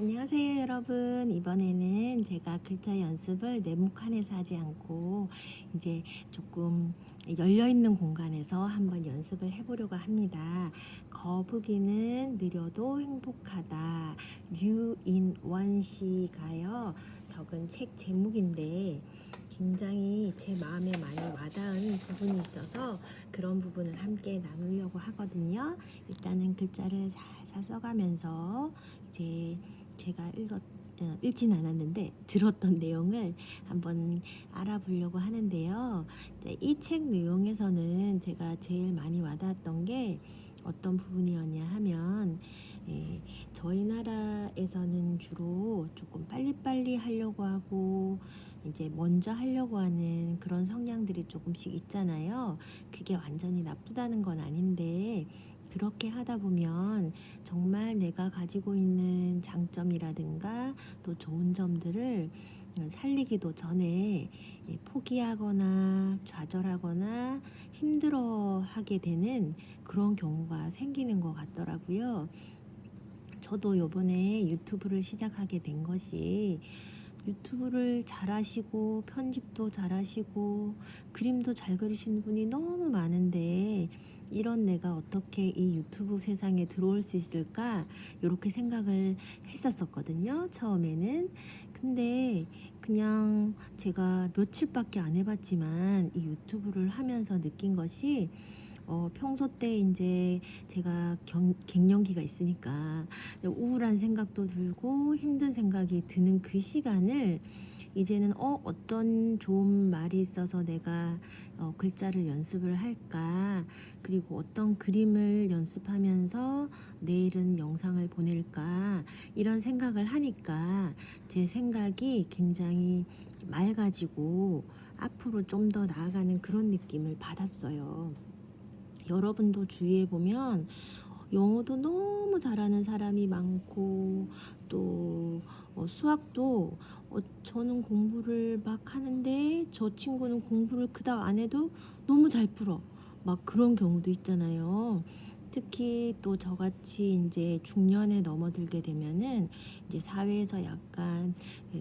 안녕하세요 여러분. 이번에는 제가 글자 연습을 네모칸에서 하지 않고 이제 조금 열려있는 공간에서 한번 연습을 해보려고 합니다. 거북이는 느려도 행복하다. 류인원 씨가요. 적은 책 제목인데 굉장히 제 마음에 많이 와닿은 부분이 있어서 그런 부분을 함께 나누려고 하거든요. 일단은 글자를 살살 써가면서 이제 제가 읽었 어, 읽진 않았는데 들었던 내용을 한번 알아보려고 하는데요. 이 책 내용에서는 제가 제일 많이 와닿았던 게 어떤 부분이었냐 하면 예, 저희 나라에서는 주로 조금 빨리빨리 하려고 하고 이제 먼저 하려고 하는 그런 성향들이 조금씩 있잖아요. 그게 완전히 나쁘다는 건 아닌데 그렇게 하다 보면 정말 내가 가지고 있는 장점이라든가 또 좋은 점들을 살리기도 전에 포기하거나 좌절하거나 힘들어 하게 되는 그런 경우가 생기는 것 같더라고요. 저도 요번에 유튜브를 시작하게 된 것이 유튜브를 잘하시고 편집도 잘하시고 그림도 잘 그리시는 분이 너무 많은데 이런 내가 어떻게 이 유튜브 세상에 들어올 수 있을까? 이렇게 생각을 했었었거든요 처음에는. 근데 그냥 제가 며칠밖에 안 해봤지만 이 유튜브를 하면서 느낀 것이 어, 평소 때 이제 제가 경, 갱년기가 있으니까 우울한 생각도 들고 힘든 생각이 드는 그 시간을 이제는 어 어떤 좋은 말이 있어서 내가 어, 글자를 연습을 할까 그리고 어떤 그림을 연습하면서 내일은 영상을 보낼까 이런 생각을 하니까 제 생각이 굉장히 맑아지고 앞으로 좀 더 나아가는 그런 느낌을 받았어요. 여러분도 주위에 보면 영어도 너무 잘하는 사람이 많고 또 어, 수학도 어, 저는 공부를 막 하는데 저 친구는 공부를 그닥 안 해도 너무 잘 풀어 막 그런 경우도 있잖아요. 특히 또 저같이 이제 중년에 넘어들게 되면은 이제 사회에서 약간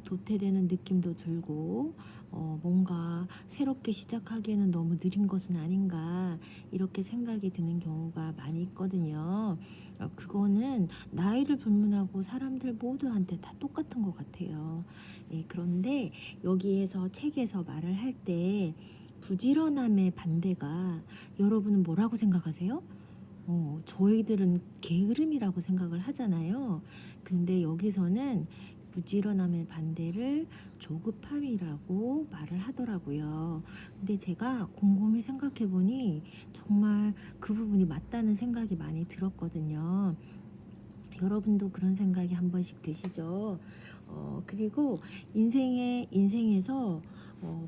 도태되는 느낌도 들고 어 뭔가 새롭게 시작하기에는 너무 느린 것은 아닌가 이렇게 생각이 드는 경우가 많이 있거든요. 어 그거는 나이를 불문하고 사람들 모두한테 다 똑같은 것 같아요. 예, 그런데 여기에서 책에서 말을 할 때 부지런함의 반대가 여러분은 뭐라고 생각하세요? 어, 저희들은 게으름이라고 생각을 하잖아요. 근데 여기서는 부지런함의 반대를 조급함이라고 말을 하더라고요. 근데 제가 곰곰이 생각해 보니 정말 그 부분이 맞다는 생각이 많이 들었거든요. 여러분도 그런 생각이 한 번씩 드시죠. 어, 그리고 인생의 인생에서 어,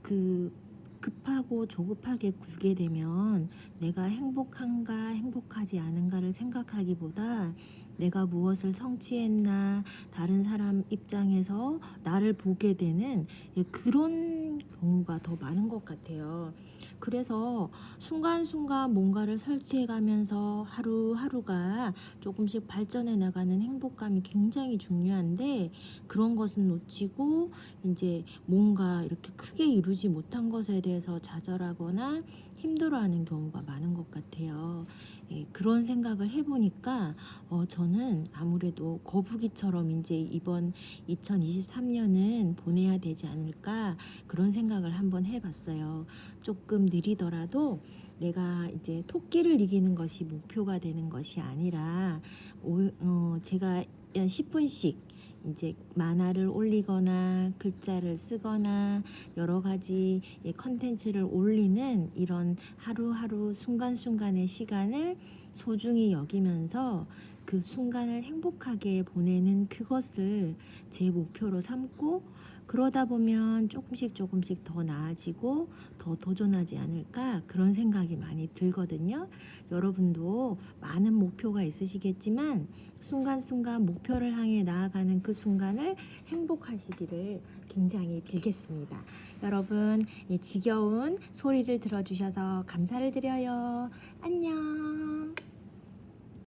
그 급하고 조급하게 굴게 되면 내가 행복한가 행복하지 않은가를 생각하기보다 내가 무엇을 성취했나 다른 사람 입장에서 나를 보게 되는 예, 그런 경우가 더 많은 것 같아요. 그래서 순간순간 뭔가를 설치해 가면서 하루하루가 조금씩 발전해 나가는 행복감이 굉장히 중요한데 그런 것은 놓치고 이제 뭔가 이렇게 크게 이루지 못한 것에 대해서 좌절하거나 힘들어하는 경우가 많은 것 같아요. 예, 그런 생각을 해보니까 어, 저는 아무래도 거북이처럼 이제 이번 2023년은 보내야 되지 않을까 그런 생각을 한번 해봤어요. 조금 느리더라도 내가 이제 토끼를 이기는 것이 목표가 되는 것이 아니라 오, 어, 제가 한 10분씩 이제 만화를 올리거나 글자를 쓰거나 여러 가지 컨텐츠를 올리는 이런 하루하루 순간순간의 시간을 소중히 여기면서 그 순간을 행복하게 보내는 그것을 제 목표로 삼고 그러다 보면 조금씩 조금씩 더 나아지고 더 도전하지 않을까 그런 생각이 많이 들거든요. 여러분도 많은 목표가 있으시겠지만 순간순간 목표를 향해 나아가는 그 순간을 행복하시기를 굉장히 빌겠습니다. 여러분, 이 지겨운 소리를 들어주셔서 감사를 드려요. 안녕.